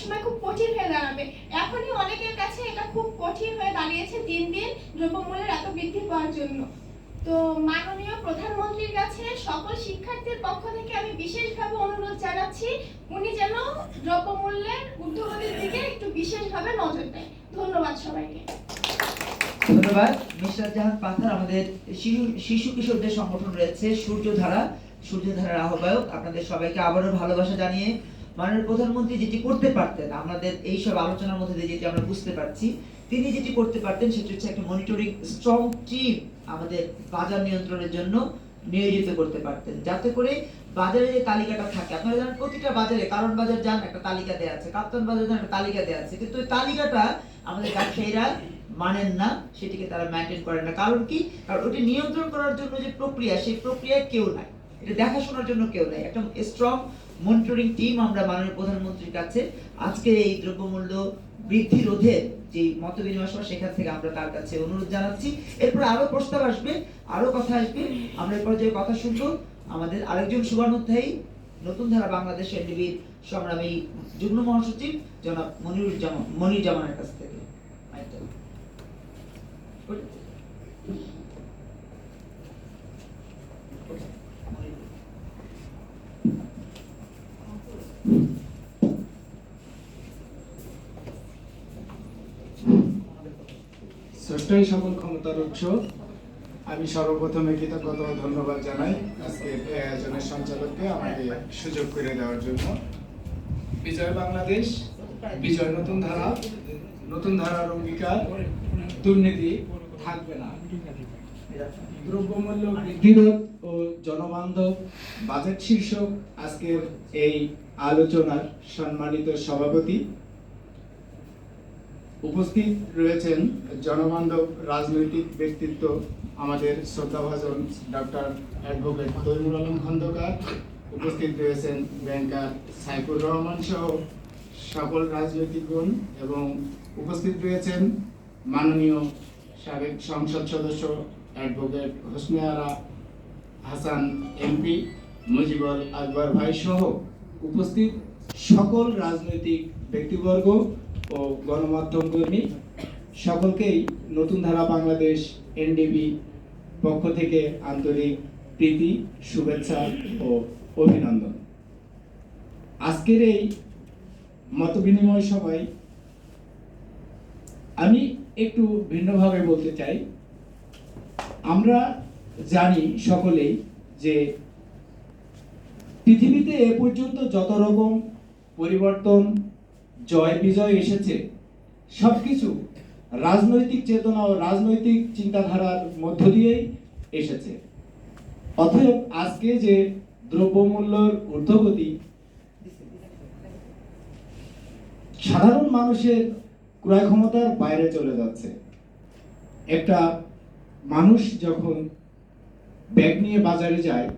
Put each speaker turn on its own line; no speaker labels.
একসময় খুব কঠিন হয়ে দাঁড়াবে। এখনই অনেকের কাছে এটা খুব কঠিন হয়ে দাঁড়িয়েছে দিন দিন দ্রব্যমূল্যের এত বৃদ্ধি পাওয়ার জন্য। তো মাননীয় প্রধানমন্ত্রীর কাছে সকল শিক্ষার্থীর পক্ষ থেকে আমি বিশেষভাবে অনুরোধ জানাচ্ছি, উনি যেন দ্রব্যমূল্যের ঊর্ধ্বগতির দিকে একটু বিশেষভাবে নজর দেয়। ধন্যবাদ সবাইকে।
ধন্যবাদ। মিস্টার জাহান পাথার, আমাদের শিশু শিশু কিশোরদের সংগঠন রয়েছে সূর্যধারা। সূর্যধারার আহ্বায়ক। আপনাদের সবাইকে আবারও ভালোবাসা জানিয়ে মাননীয় প্রধানমন্ত্রী যেটি করতে পারতেন, আমাদের এই সব আলোচনার মধ্যে দিয়ে যেটি আমরা বুঝতে পারছি, তিনি যেটি করতে পারতেন সেটি হচ্ছে একটা মনিটরিং স্ট্রং টিম আমাদের বাজার নিয়ন্ত্রণের জন্য নিয়োজিত করতে পারতেন। যাতে করে বাজারে যে তালিকাটা থাকে, আপনারা জানেন প্রতিটা বাজারে কারণ বাজার যান একটা তালিকা দেওয়া আছে, কাপ্তান বাজার যান একটা তালিকা দেওয়া আছে, কিন্তু ওই তালিকাটা আমাদের ব্যবসায়ীরা মানেন না, সেটিকে তারা মেনটেন করেন না। কারণ কি? কারণ ওটি নিয়ন্ত্রণ করার জন্য যে প্রক্রিয়া, সেই প্রক্রিয়ায় কেউ নাই। এটা দেখাশোনার জন্য কেউ নাই। একটা স্ট্রং মনিটরিং টিম আমরা মাননীয় প্রধানমন্ত্রীর কাছে আজকে এই দ্রব্যমূল্য বৃদ্ধি রোধের যে মত বিনিময় সভা, সেখান থেকে আমরা তার কাছে অনুরোধ জানাচ্ছি। এরপর আরও প্রস্তাব আসবে, আরও কথা আসবে। আমরা এই পর্যায়ে কথা শুনব, আমাদের আরেকজন সুবর্ণোধ্যায়ী, নতুন ধারা বাংলাদেশ এনডিবির সংগ্রামী যুগ্ম মহাসচিব, জনাব মনিরুল জামান মনির জামানের কাছ থেকে।
স্রষ্টাই সকল ক্ষমতার উৎস। আমি সর্বপ্রথমে কৃতজ্ঞতা ধন্যবাদ জানাই আজকে এই আয়োজনের সঞ্চালককে আমাকে সুযোগ করে দেওয়ার জন্য। বিজয় বাংলাদেশ, বিজয় নতুন ধারা, নতুন ধারার অঙ্গীকার, দুর্নীতি থাকবে না। দ্রব্যমূল্য বৃদ্ধিরোধ ও জনবান্ধব, বাজেট শীর্ষক আজকের এই আলোচনার সম্মানিত সভাপতি উপস্থিত রয়েছেন জনবান্ধব রাজনৈতিক ব্যক্তিত্ব আমাদের শ্রদ্ধাভাজন ডক্টর অ্যাডভোকেট তৈমুর আলম খন্দকার। উপস্থিত রয়েছেন ব্যাংকার সাইফুর রহমান সহ সকল রাজনৈতিকগণ এবং উপস্থিত রয়েছেন মাননীয় সাবেক সংসদ সদস্য অ্যাডভোকেট হোসনে আরা হাসান এমপি মুজিবুল আকবর ভাই সহ উপস্থিত সকল রাজনৈতিক ব্যক্তিবর্গ ও গণমাধ্যম কর্মী, সকলকেই নতুন ধারা বাংলাদেশ, এনডিবি পক্ষ থেকে আন্তরিক প্রীতি, শুভেচ্ছা ও অভিনন্দন। আজকের এই মতবিনিময় সভায় আমি একটু ভিন্নভাবে বলতে চাই। আমরা জানি সকলেই যে পৃথিবীতে এ পর্যন্ত যত রকম পরিবর্তন জয় বিজয় এসেছে। সবকিছু রাজনৈতিক চেতনা ও রাজনৈতিক চিন্তাধারার মধ্য দিয়েই এসেছে। অতএব আজকে যে দ্রব্যমূল্যর ঊর্ধ্বগতি, সাধারণ মানুষের ক্রয় ক্ষমতার বাইরে চলে যাচ্ছে। একটা মানুষ যখন ব্যাগ নিয়ে বাজারে যায়